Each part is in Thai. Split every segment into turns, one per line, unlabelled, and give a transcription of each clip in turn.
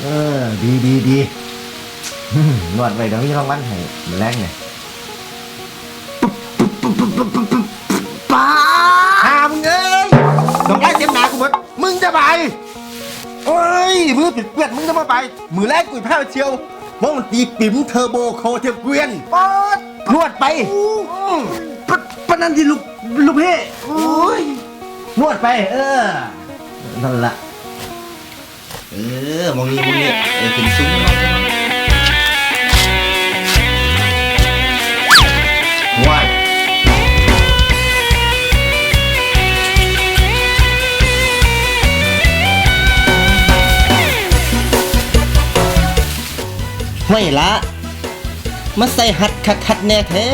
เออ ดีดีดีอืมนวดไปเดี๋ยวมีรางวัลให้มาแรกเนี่ย
ป้า
หามึงเอ้ยดอกไม้เต็มหนากูหมดมึงจะไปโอ้ยมือปิดเปื้อนมึงจะมาไป มือแรกกุยผ้าเชียววงดนตรีปิ๋มเทอร์โบโคเทเกวียน
ป้าน
วดไป
ปะปะนันที่ลูกลูกเพ่
โอ้ยนวดไป เออนั่นละ เออมองนี้มองนี้เออถึงซุ้มว้ายไม่ละมาใส่หัดคัดคัดแน่แท้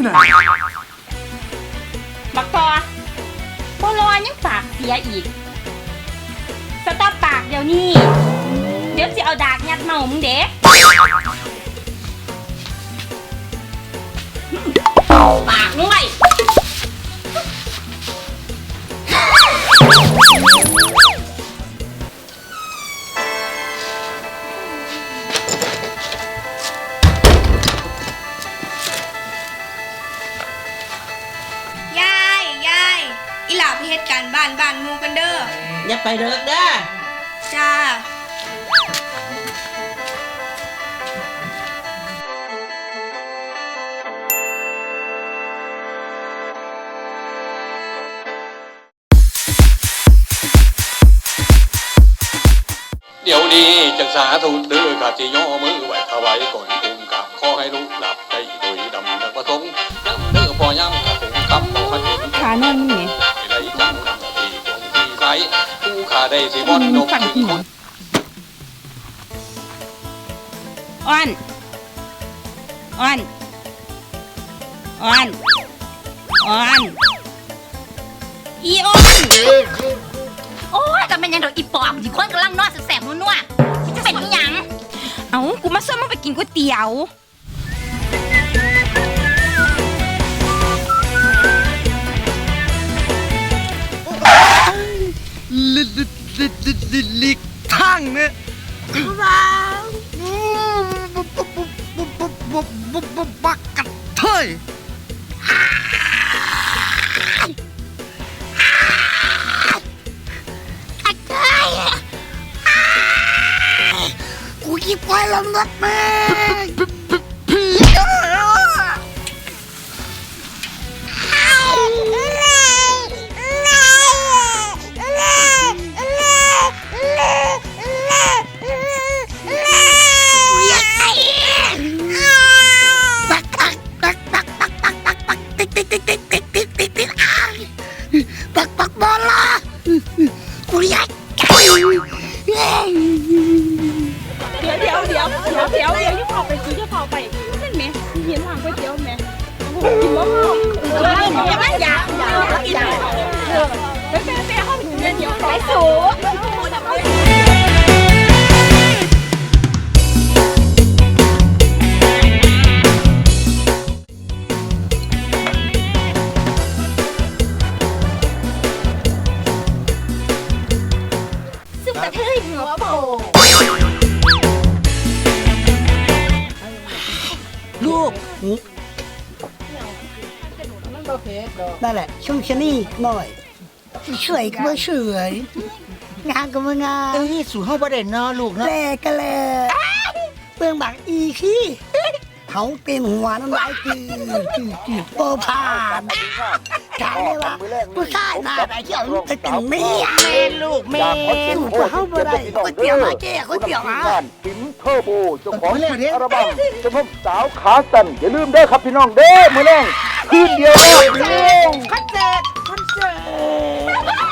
ที่ไหน
บักตอโบรอยังปากเสียอีก สต๊อปปากเดี๋ยวนี้ เดี๋ยวจะเอาดากยัดเมามึงเด็กปากมึงไว้
ไปเฮ็ดการบ้านบ้านหมูกันเด้อ
อย่าไปเด้อเด้อ
จ้า
เดี๋ยวนี้จังสาธุเด้อข้าจิย่อมือไหวถวายก่อนกุมกับขอให้ลูกหลับได้โดยดำดังประสงค์ย้ำเด้อพอย่ำกับผมคำบอกให้ถึง
ขานอนมึ
ผู้ข้าได้สิบอนนกถึงคน
อ้อนอ้อนอ้อนอ้อนอีอ้อนโอ้ยก็เป็นยังดอกอีปอบที่คนกำลังนอนแสบๆนัวๆที่จะเป็นอีหยังเอ้ากูมาชวนมึงไปกินก๋วยเตี๋ยว
ลิลิลิลิลิลิทั้งเนี่ยบักกะเทยกูคิบไปลำ
ดับแม่ นั่
นแหละช่วงชะนี่หน่อยเฉยก็ไม่เฉยงานก็ไม่งาน
เอ้ยสู่ห้องประเด็นเนาะลูกเนาะ
แลก็แลเปลืองบักอีขี้เขาเป็นหัวน้ำลายจืดจืดจืดโปผ่านถามเลยว่าผู้ชายหน้าไหนที่เอาลูกไปเป็นเมีย
แม่ลูกแม่
สู้ตัวเขาบ่ได้ก๋วยเตี๋ยวมาแก้ก๋วยเตี๋ยวมา
บ้านปิ๋ม เทอร์โบเจ้าของอัลบั้มเฉพาะสาวขาสั่นอย่าลืมเด้อครับพี่น้องเด้อมื้อแรงคืนเดียวแล้วพี่น้อง
คอนเสิร์ตคอนเสิร์ต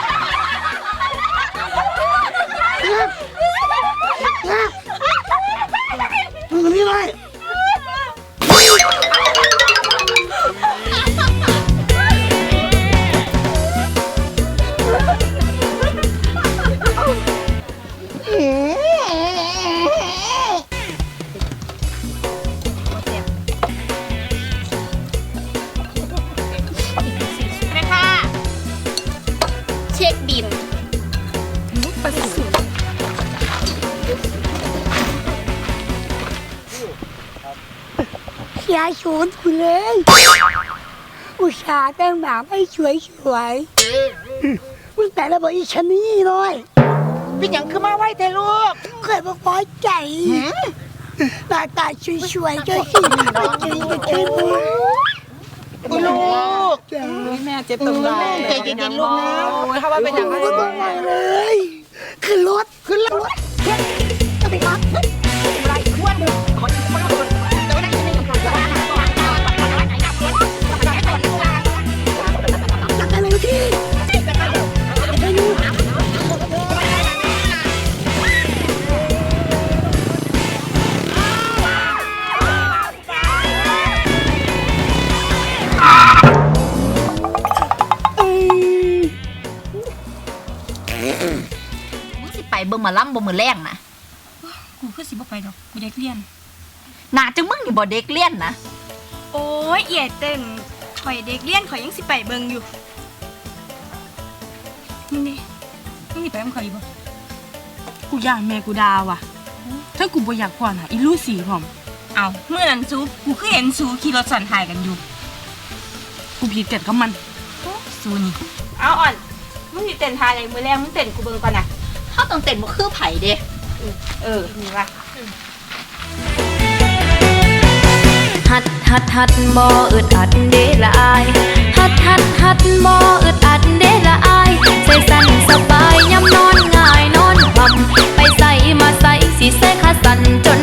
เสียศูนย์กูเลย อุตส่าห์แต่งหน้าไม่สวยสวยๆมึงแต่ละบอกอีฉันนี่เลย
เป็นหยังคือมาไหวแต่ลูก
เคยบอกพอใจหน้าตาสวยๆก็สิมาเจอกันเจอมึง
คุณลูก
จ้า
แม่เจ็บตรงไหนใจเย็นๆลูกนะ โอ้ยเขาว่าเป็นหยังไง
ก็ต้องมาเลยขึ้นรถขึ้นรถก็ไปครับจั
มาล่ำบ่มือแรงนะ
กูคือสิบ่ไปดอกกูเด็กเรียน
หนาจังมึงนี่บ่เด็กเลี้ยนนะ
โอ้ยเอียเต้นข่อยเด็กเลี้ยนข่อยยังสิไปเบิงอยู่
นี่นี่มึงสิไปกับเขาอีกบ่กูอยากแม่กูดาว่ะ ถ้ากูบ่อยากพ่อน่ะอีลูสีพร้อมเอาเมื่อนั้นซูกูคือเห็นซูขี่รถสันถ่ายกันอยู่ กูผิดกันกับมันซูนี่เอาอ่อนมึงสิเต้นทายอะไรมือแรกมึงเต้นกูเบิ่งก่อนนะ
เฮา ต้องเต้นบ่คือไผเด้
เออนี่ว่ะ
หัดหัดหัดบ่อึดอัดเดละอายหัดหัดหัดบ่อึดอัดเดละอายใส่สั้นสบายย้ำนอนง่ายนอนคว่ำไปใส่มาใส่สิใส่ขาสั่นจน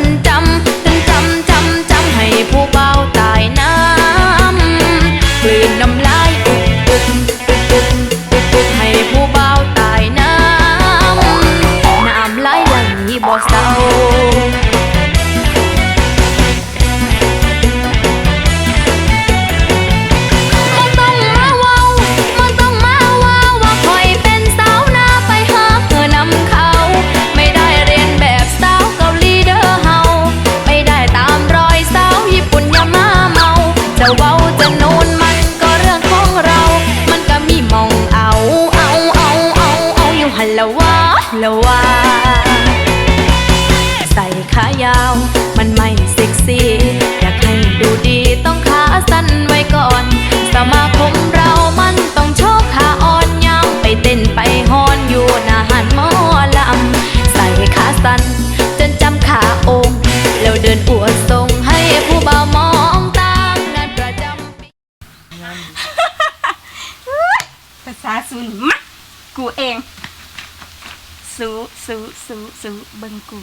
จุ
เบิ่งกู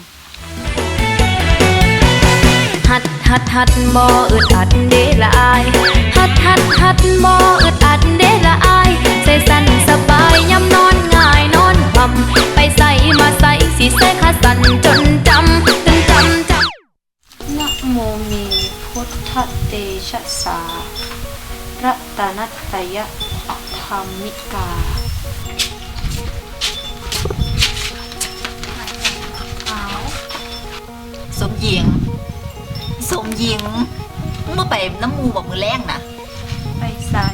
หัดหัดหัดบ่อึดอัดเดละอายหัดหัดหัดบ่อึดอัดเดละอายใส่สั้นสบายย้ำนอนง่ายนอนคำไปใส่มาใส่สิใส่ขาสั่นจนจำจนจำจำ
นะโมเมพุทธเตชะสารัตนัตยะธรรมิกา
หญิง สมหญิงมึงมาไปน้ำมูบอกมือแรงนะ
ไปใส่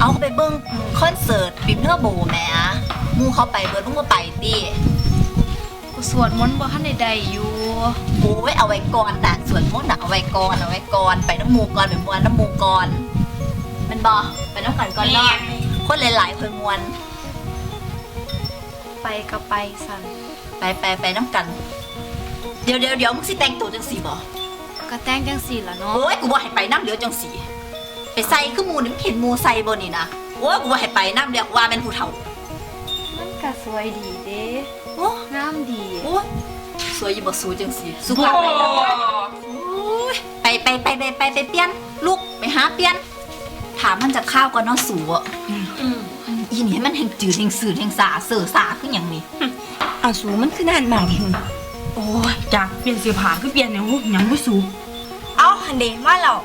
เอาไปเบิ่งคอนเสิร์ตปิมเทอร์โบแหมหมูเขาไปเบิดมึงมาไปดิ
กูสวดมนต์บ่ทันใดๆอยู่
โอ้ยเอาไว้ก่อนนะส่วนมนต์น่ะเอาไว้ก่อนเอาไว้ก่อนไปน้ำหมูก่อนไปมวนน้ำหมูก่อนเป็นบอไปน้ำกันก่อนเนาะคนหลายๆเพิ่นมวน
ไปก็ไปสัน
ไปไปไปน้ำกัน เดี๋ยวเดี๋ยวเดี๋ยวมึงสิแต่งตัวจังสีบ่
ก็แต่งจังสี่ละเนาะ
โอ้ยกูบ่ให้ไปน้ำเดี๋ยวจังสีไปใส่คือหมูนี่มึงเห็นหมูใส่บ่นี่นะโอ้ยกูบ่ให้ไปน้ำเดี๋ยวกูว่าเป็นผู้เฒ่า
มันก็สวยดีเด้
โอ้
งามดี
โอ้ยสวยอยู่บ่สูจังสีสุภาพไปแล้วโอ้ยไปไปไปไปไปไปเปลี่ยนลูกไปหาเปลี่ยน ถามมันจะข้าวก่อนเนาะสูอะอีนี่มันแห่งจืดแห่งสื่อแห่งสาเสือสาขึ้นอหย่างนี้
อาสูมันคือนานมากเห็น โอ้ยจากเปลี่ยนเสื้อผ้าคือเปลี่ยนเนี่ยโอ้ยยังบ่สู
เอาหันเดมาแล้ว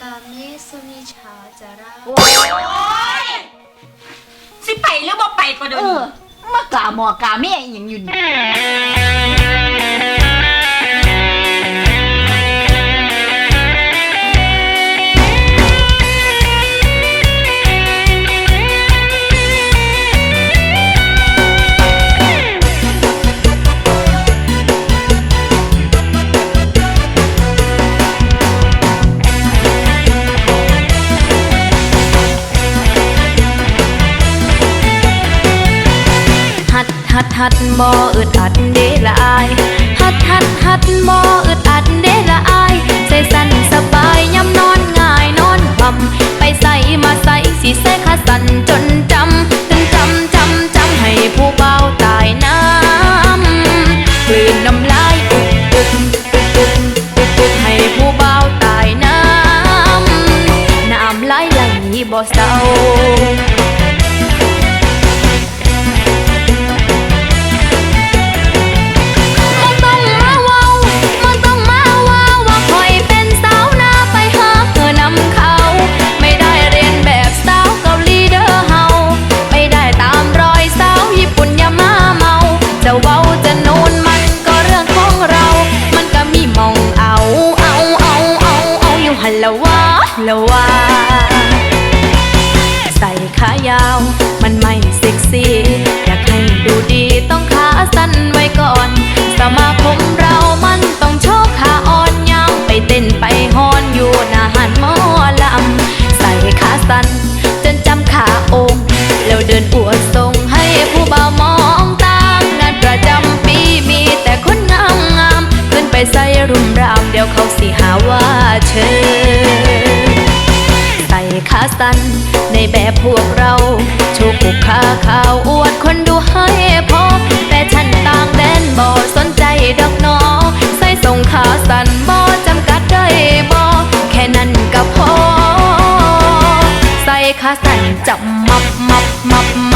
กาเมสุนิชาจารา
สิไปหรือบ่ไปก็เดี๋ยว
เอ
นี้
อมากาหมอกาแม่อหย่างอยู่นี่
หัดหัดบ่อึดอัดเดละอายหัดหัดหัดบ่อึดอัดเดละอายใส่สั้นสบายย้ำนอนง่ายนอนพำไปใส่มาใส่สิใส่ขาสั้นจนจำจนจำจำจำให้ผู้เบาตายน้ำกลืนน้ำลายอึกอึกอึกอึกอึกอึกให้ผู้เบาตายน้ำน้ำไหลไหลบ่เศร้า ละว่าละว่าใส่ขายาว มันไม่เซ็กซี่ อยากให้ดูดีต้องขาสั้นไว้ก่อน สมาคมเรามันต้องโชว์ขาอ่อนยาวไปเต้นไปฮอนอยู่หน้าหันหมอลำ ใส่ขาสั้นจนจำขาองค์แล้วเดินอวดทรงให้ผู้บ่าวมองตามงานประจำปีมีแต่คนงามงามขึ้นไปใส่รุมรามเดี๋ยวเขาสิหาว่าเชิญใส่ ขาสั้นในแบบพวกเราโชว์กุกขาขาวอวดคนดูให้พอ แต่ฉันต่างแดนบอสนใจดอกน้อใส่ส่งขาสั้นบอจำกัดได้บอแค่นั้นก็พอ ใส่ขาสั้นจับมับมับมับมับมับ